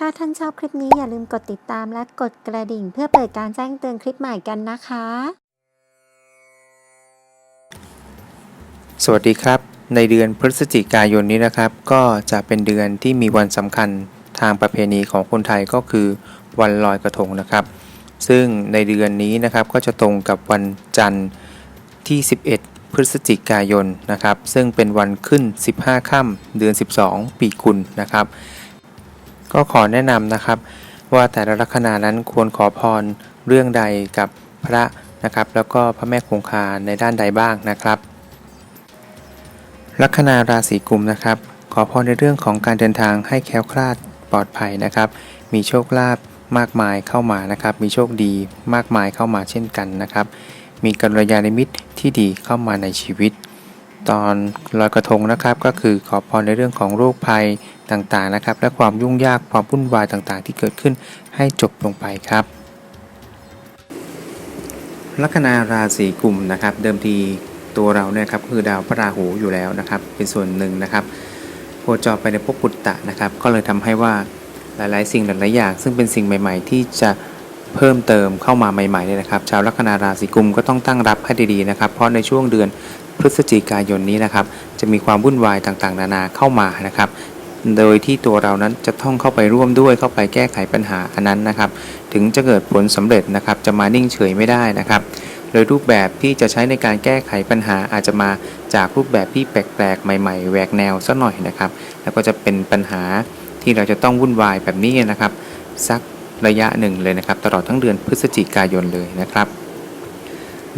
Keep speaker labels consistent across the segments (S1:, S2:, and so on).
S1: ถ้าท่านชอบคลิปนี้อย่าลืมกดติดตามและกดกระดิ่ง เพื่อเปิดการแจ้งเตือนคลิปใหม่กันนะคะ
S2: สวัสดีครับ ในเดือนพฤศจิกายนนี้นะครับ ก็จะเป็นเดือนที่มีวันสำคัญทางประเพณีของคนไทยก็คือวันลอยกระทงนะครับ ซึ่งในเดือนนี้นะครับก็จะตรงกับวันจันทร์ที่ 11 พฤศจิกายนนะครับ ซึ่งเป็นวันขึ้น 15 ค่ำเดือน 12 ปีกุลนะครับ ก็ขอแนะนำนะครับ ว่าแต่ละลัคนานั้นควรขอพรเรื่องใดกับพระนะครับ แล้วก็พระแม่คงคาในด้านใดบ้างนะครับ ลัคนาราศีกุมนะครับ ขอพรในเรื่องของการเดินทางให้แคล้วคลาดปลอดภัยนะครับ มีโชคลาภมากมายเข้ามานะครับ มีโชคดีมากมายเข้ามาเช่นกันนะครับ มีกัลยาณมิตรที่ดีเข้ามาในชีวิต ตอนลอยกระทงนะครับก็คือขอพรในเรื่องของโรคภัย ต่างๆนะครับ และความยุ่งยากความวุ่นวายต่างๆ ที่เกิดขึ้นให้จบลงไปครับลัคนาราศีกุมนะครับ เดิมทีตัวเราเนี่ยครับคือดาวพระราหูอยู่แล้วนะครับ เป็นส่วนหนึ่งนะครับโคจรไปในภพปุตตะนะครับ ก็เลยทำให้ว่าหลายๆ สิ่งหลายๆอย่าง ซึ่งเป็นสิ่งใหม่ ๆ ที่จะเพิ่มเติมเข้ามาใหม่ๆเนี่ยนะครับ ชาวลัคนาราศีกุมก็ต้องตั้งรับให้ดีๆนะครับ เพราะในช่วงเดือนพฤศจิกายนนี้นะครับ จะมีความวุ่นวายต่างๆ นานาเข้ามานะครับ โดยที่ตัวเรานั้นจะต้องเข้าไปร่วมด้วยเข้าไปแก้ไขปัญหาอันนั้นนะครับ ถึงจะเกิดผลสำเร็จนะครับ จะมานิ่งเฉยไม่ได้นะครับ โดยรูปแบบที่จะใช้ในการแก้ไขปัญหาอาจจะมาจากรูปแบบที่แปลกๆ ใหม่ๆแหวกแนวสักหน่อยนะครับ แล้วก็จะเป็นปัญหาที่เราจะต้องวุ่นวายแบบนี้นะครับ สักระยะหนึ่งเลยนะครับ ตลอดทั้งเดือนพฤศจิกายนเลยนะครับ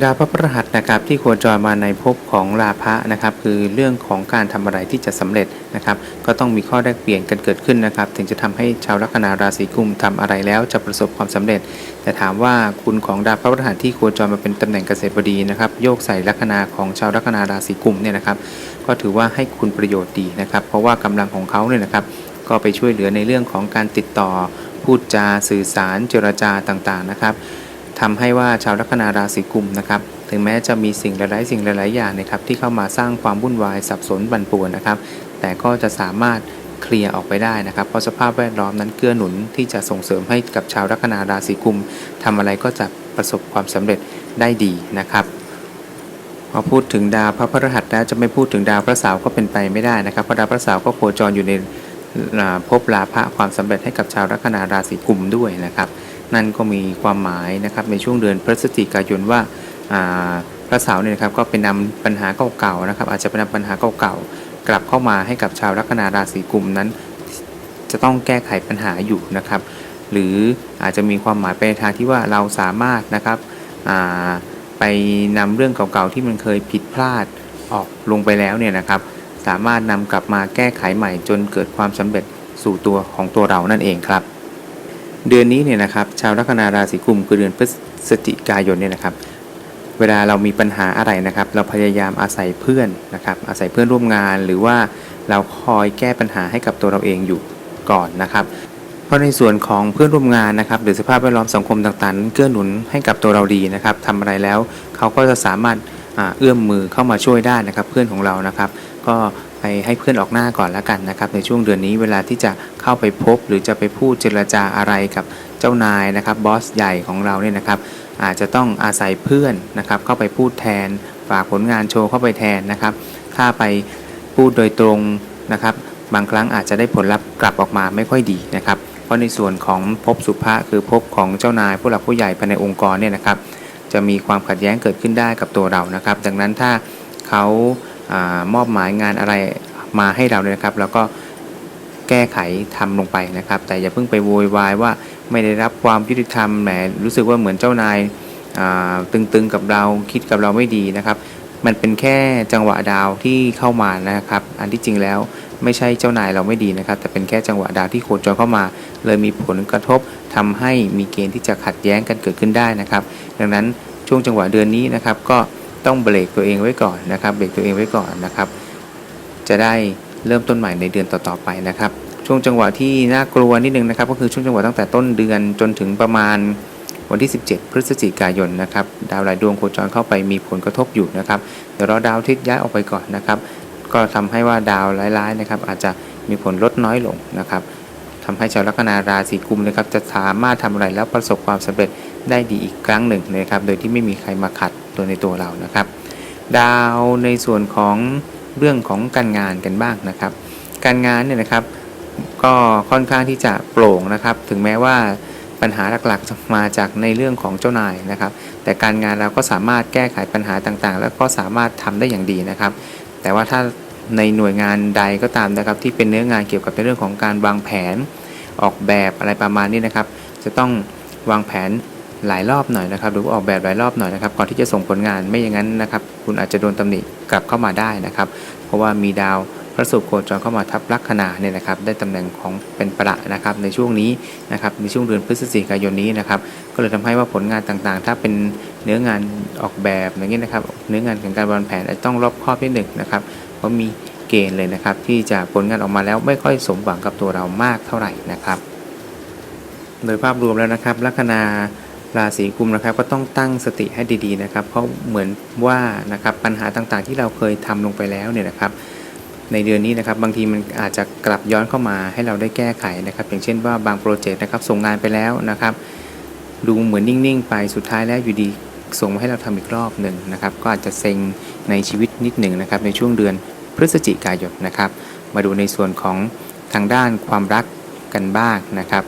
S2: ดาวพระพฤหัสนะครับที่โคจรมาในภพของราพะนะครับ คือเรื่องของการทำอะไรที่จะสำเร็จนะครับ ก็ต้องมีข้อแลกเปลี่ยนกันเกิดขึ้นนะครับ ถึงจะทำให้ชาวลัคนาราศีกุมทำอะไรแล้วจะประสบความสำเร็จ แต่ถามว่าคุณของดาวพระพฤหัสที่โคจรมาเป็นตำแหน่งเกษตรบดีนะครับ โยกใส่ลัคนาของชาวลัคนาราศีกุมเนี่ยนะครับ ก็ถือว่าให้คุณประโยชน์ดีนะครับ เพราะว่ากำลังของเขาเนี่ยนะครับ ก็ไปช่วยเหลือในเรื่องของการติดต่อพูดจาสื่อสารเจรจาต่างๆนะครับ ทำให้ว่าชาวลัคนาราศีกุมนะครับถึงแม้จะมีสิ่งหลายๆสิ่งหลายๆอย่างนะครับที่เข้ามาสร้างความวุ่นวายสับสนบั่นป่วนนะครับ แต่ก็จะสามารถเคลียร์ออกไปได้นะครับ เพราะสภาพแวดล้อมนั้นเกื้อหนุนที่จะส่งเสริมให้กับชาวลัคนาราศีกุมทำอะไรก็จะประสบความสำเร็จได้ดีนะครับพอพูดถึงดาวพระพฤหัสแล้วจะไม่พูดถึงดาวพระเสาร์ก็เป็นไปไม่ได้นะครับเพราะดาวพระเสาร์ก็โคจรอยู่ในภพลาภะความสำเร็จให้กับชาวลัคนาราศีกุมด้วยนะครับ นั่นก็มีความหมายนะครับในช่วงเดือนพฤศจิกายนว่าพระเสาร์เนี่ยนะครับก็เป็นนำปัญหาเก่าๆนะครับอาจจะเป็นนำปัญหาเก่าๆกลับเข้ามาให้กับชาวลัคนาราศีกุมนั้น จะต้องแก้ไขปัญหาอยู่นะครับ หรืออาจจะมีความหมายไปในทางที่ว่าเราสามารถนะครับไปนำเรื่องเก่าๆที่มันเคยผิดพลาดออกลงไปแล้วเนี่ยนะครับ สามารถนำกลับมาแก้ไขใหม่จนเกิดความสำเร็จสู่ตัวของตัวเรานั่นเองครับ เดือนนี้เนี่ยนะครับชาวลัคนาราศีกุมคือเดือนพฤศจิกายนเนี่ยนะครับ เวลาเรามีปัญหาอะไรนะครับ เราพยายามอาศัยเพื่อนนะครับอาศัยเพื่อนร่วมงาน หรือว่าเราคอยแก้ปัญหาให้กับตัวเราเองอยู่ก่อนนะครับ เพราะในส่วนของเพื่อนร่วมงานนะครับ หรือสภาพแวดล้อมสังคมต่างๆเกื้อหนุนให้กับตัวเราดีนะครับทำอะไรแล้วเขาก็จะสามารถเอื้อมมือเข้ามาช่วยได้นะครับ เพื่อนของเรานะครับ ก็ ให้เพื่อนออกหน้าก่อนแล้วกันนะครับ ในช่วงเดือนนี้เวลาที่จะเข้าไปพบ หรือจะไปพูดเจรจาอะไรกับเจ้านายนะครับบอสใหญ่ของเราเนี่ยนะครับ อาจจะต้องอาศัยเพื่อนนะครับ เข้าไปพูดแทน ฝากผลงานโชว์เข้าไปแทนนะครับ ถ้าไปพูดโดยตรงนะครับ บางครั้งอาจจะได้ผลลัพธ์กลับออกมาไม่ค่อยดีนะครับ เพราะในส่วนของภพสุภะคือภพของเจ้านายผู้หลักผู้ใหญ่ภายในองค์กรเนี่ยนะครับ จะมีความขัดแย้งเกิดขึ้นได้กับตัวเรานะครับ ดังนั้นถ้าเขา มอบหมายงานอะไรมาให้เราเนี่ยนะครับ แล้วก็แก้ไขทำลงไปนะครับ แต่อย่าเพิ่งไปโวยวายว่าไม่ได้รับความยุติธรรมแหมรู้สึกว่าเหมือนเจ้านายาตึงๆกับเราคิดกับเราไม่ดีนะครับ มันเป็นแค่จังหวะดาวที่เข้ามานะครับ อันที่จริงแล้วไม่ใช่เจ้านายเราไม่ดีนะครับ แต่เป็นแค่จังหวะดาวที่โคจรเข้ามา เลยมีผลกระทบทำให้มีเกณฑ์ที่จะขัดแย้งกันเกิดขึ้นได้นะครับ ดังนั้นช่วงจังหวะเดือนนี้นะครับก็ ต้องเบรกตัวเองไว้ก่อนนะครับเบรกตัวเองไว้ก่อนนะครับ จะได้เริ่มต้นใหม่ในเดือนต่อๆไปนะครับ ช่วงจังหวะที่น่ากลัวนิดนึงนะครับ ก็คือช่วงจังหวะตั้งแต่ต้นเดือนจนถึงประมาณวันที่ 17 พฤศจิกายนนะครับ ดาวหลายดวงโคจรเข้าไปมีผลกระทบอยู่นะครับ เดี๋ยวรอดาวอาทิศย้ายออกไปก่อนนะครับ ก็ทำให้ว่าดาวร้ายๆนะครับ อาจจะมีผลลดน้อยลงนะครับทำให้ชาวลัคนาราศีกุมนะครับจะสามารถทำอะไรแล้วประสบความสำเร็จได้ดีอีกครั้งหนึ่งนะครับ โดยที่ไม่มีใครมาขัด ตัวในตัวเรานะครับ ดาวในส่วนของเรื่องของการงานกันบ้างนะครับ การงานเนี่ยนะครับก็ค่อนข้างที่จะโปร่งนะครับ ถึงแม้ว่าปัญหาหลักๆจะมาจากในเรื่องของเจ้านายนะครับ แต่การงานเราก็สามารถแก้ไขปัญหาต่างๆ แล้วก็สามารถทำได้อย่างดีนะครับ แต่ว่าถ้าในหน่วยงานใดก็ตามนะครับ ที่เป็นเนื้องานเกี่ยวกับในเรื่องของการวางแผนออกแบบอะไรประมาณนี้นะครับ จะต้องวางแผน หลายรอบหน่อยนะครับ หรือว่าออกแบบหลายรอบหน่อยนะครับ ก่อนที่จะส่งผลงานไม่อย่างนั้นนะครับ คุณอาจจะโดนตำหนิกลับเข้ามาได้นะครับ เพราะว่ามีดาวพระศุกร์โคจรเข้ามาทับลัคนาเนี่ยนะครับ ได้ตำแหน่งของเป็นประนะครับ ในช่วงนี้นะครับ ในช่วงเดือนพฤศจิกายนนี้นะครับ ก็เลยทำให้ว่าผลงานต่างๆ ถ้าเป็นเนื้องานออกแบบอย่างนี้นะครับ เนื้องานของการวางแผนอาจจะต้องรอบคอบนิดหนึ่งนะครับ เพราะมีเกณฑ์เลยนะครับ ที่จะผลงานออกมาแล้วไม่ค่อยสมหวังกับตัวเรามากเท่าไหร่นะครับ โดยภาพรวมแล้วนะครับลัคนา ราศีกุมนะครับก็ต้องตั้งสติให้ดีๆนะครับ เพราะเหมือนว่านะครับปัญหาต่างๆ ที่เราเคยทำลงไปแล้วเนี่ยนะครับ ในเดือนนี้นะครับบางทีมันอาจจะกลับย้อนเข้ามาให้เราได้แก้ไขนะครับ อย่างเช่นว่าบางโปรเจกต์นะครับส่งงานไปแล้วนะครับ ดูเหมือนนิ่งๆ ไปสุดท้ายแล้วอยู่ดีส่งมาให้เราทำอีกรอบหนึ่งนะครับ ก็อาจจะเซ็งในชีวิตนิดหนึ่งนะครับ ในช่วงเดือนพฤศจิกายนนะครับ มาดูในส่วนของทางด้านความรักกันบ้างนะครับ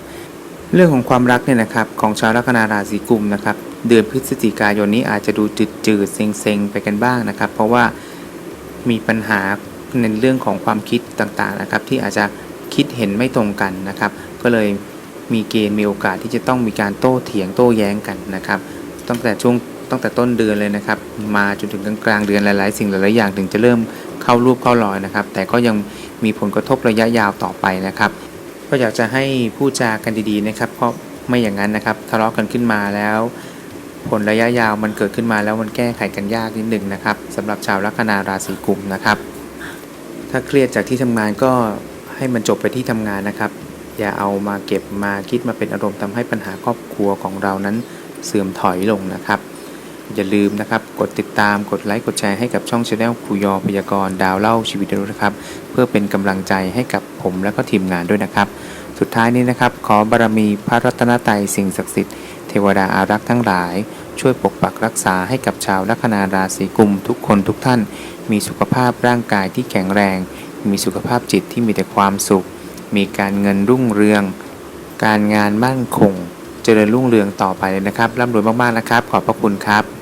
S2: เรื่องของความรักเนี่ยนะครับของชาวลัคนาราศีกุมนะครับเดือนพฤศจิกายนนี้อาจจะดูจืดๆเซ็งๆไปกันบ้างนะครับ เพราะว่ามีปัญหาในเรื่องของความคิดต่างๆนะครับ ที่อาจจะคิดเห็นไม่ตรงกันนะครับ ก็เลยมีเกณฑ์มีโอกาสที่จะต้องมีการโต้เถียงโต้แย้งกันนะครับ ตั้งแต่ช่วงตั้งแต่ต้นเดือนเลยนะครับ มาจนถึงกลางๆเดือนหลายๆ สิ่งหลายๆอย่างถึงจะเริ่มเข้ารูปเข้ารอยนะครับ แต่ก็ยังมีผลกระทบระยะยาวต่อไปนะครับ ก็อยากจะให้พูดจากันดีๆนะครับเพราะไม่อย่างนั้นนะครับทะเลาะกันขึ้นมาแล้ว ผลระยะยาวมันเกิดขึ้นมาแล้วมันแก้ไขกันยากนิดหนึ่งนะครับสำหรับชาวลัคนาราศีกุมนะครับ ถ้าเครียดจากที่ทำงานก็ให้มันจบไปที่ทำงานนะครับ อย่าเอามาเก็บมาคิดมาเป็นอารมณ์ทำให้ปัญหาครอบครัวของเรานั้นเสื่อมถอยลงนะครับอย่าลืมนะครับ กดติดตาม กดไลค์ กดแชร์ให้กับช่องชาแนลคุยอพยากรณ์ดาวเล่าชีวิตด้วยนะครับ เพื่อเป็นกำลังใจให้กับผมและก็ทีมงานด้วยนะครับ สุดท้ายนี้นะครับ ขอบารมีพระรัตนตรัยสิ่งศักดิ์สิทธิ์เทวดาอารักษ์ทั้งหลาย ช่วยปกปักรักษาให้กับชาวลัคนาราศีกุมทุกคนทุกท่าน มีสุขภาพร่างกายที่แข็งแรง มีสุขภาพจิตที่มีแต่ความสุข มีการเงินรุ่งเรือง การงานมั่นคง เจริญรุ่งเรืองต่อไปเลยนะครับร่ำรวยมากๆนะครับ ขอบพระคุณครับ